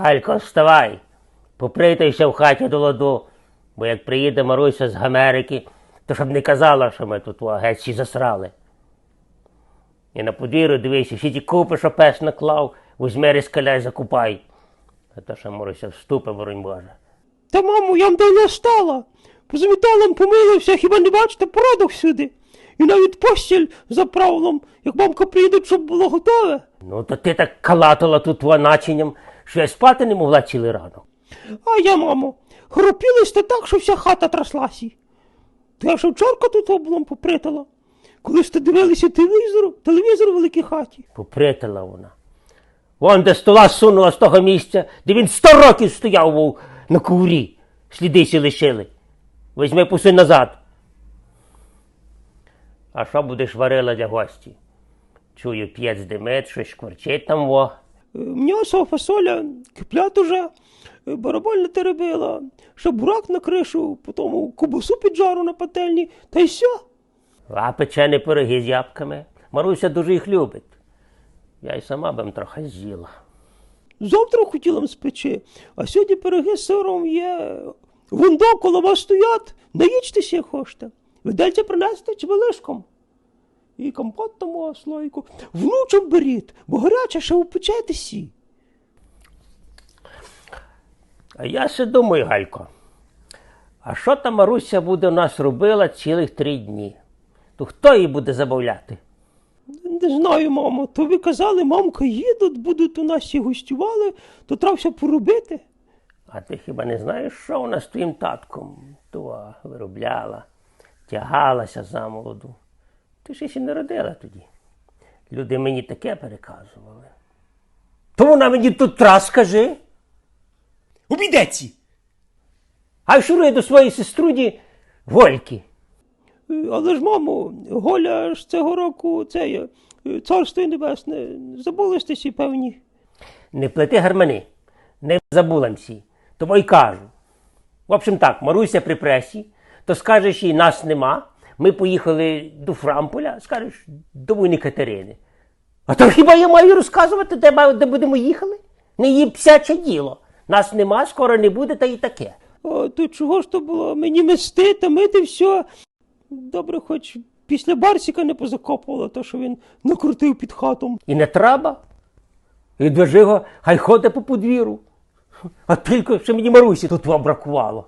Галько, вставай, попритайся в хаті до ладу, бо як приїде Маруся з Америки, то щоб не казала, що ми тут геть всі засрали. І на подвір'ю дивися, всі ті купи, що пес наклав, візьми розкаляй, закупай. А то, що Маруся вступи, воронь Боже. Та, мамо, я давно стала. Позаміталом помилився, хіба не бачите, порядок всюди. І навіть постіль за правилом, як мамка приїде, щоб було готове. Ну, то ти так калатала тут начинням, що я спати не могла цілий ранок. А я, мамо, хропілись та так, що вся хата траслася. То я шевчарка тут облом попритала. Коли ж ти дивилися телевізор, телевізор у великій хаті. Попритила вона. Вон де стола сунула з того місця, де він сто років стояв був на коврі. Сліди сі лишили. Візьми пуси назад. А що будеш варила для гості? Чую, п'єць димить, щось шкварчить там во. М'ясо, фасоля, киплят уже, е, бараболь не теребила, ще бурак на кришу, потім кубасу піджару на пательні, та й все. А печені пироги з ябками. Маруся дуже їх любить. Я й сама б їм трохи з'їла. Завтра хотіла б спечи, а сьогодні пироги з сиром є. Вундо коло вас стоять, наїчтеся як хочете. Видальця принести чи велишком. І компот тому слойку. Внучок беріть, бо гаряче ще упечетесі. А я ще думаю, Галько, а що та Маруся буде у нас робила цілих три дні? То хто її буде забавляти? Не знаю, мамо, то ви казали, мамка їдуть, будуть у нас і гостювали, то треба все поробити. А ти хіба не знаєш, що вона з твоїм татком то виробляла, тягалася за молоду. Ти ж ще не родила тоді. Люди мені таке переказували. То вона мені тут раз скажи, Обійдеться! а шурує до своєї сеструді Вольки. Е, Але ж, мамо, Голя ж цього року це е, царство небесне, забули сте певні. Не плети гармани, не забулимся. Тому й кажу. В общем так, Маруся при пресі, то скажеш їй, нас нема. Ми поїхали до Фрамполя, скажеш, до війни Катерини. А то хіба я маю розказувати, де, де будемо їхали? Не її псяче діло. Нас нема, скоро не буде, та й таке. О, то чого ж то було? Мені мести та мити все. Добре, хоч після Барсіка не позакопувала, то що він накрутив під хатом. І не треба. І його, хай ходить по подвір'ю. А тільки що мені Марусі тут вам бракувало.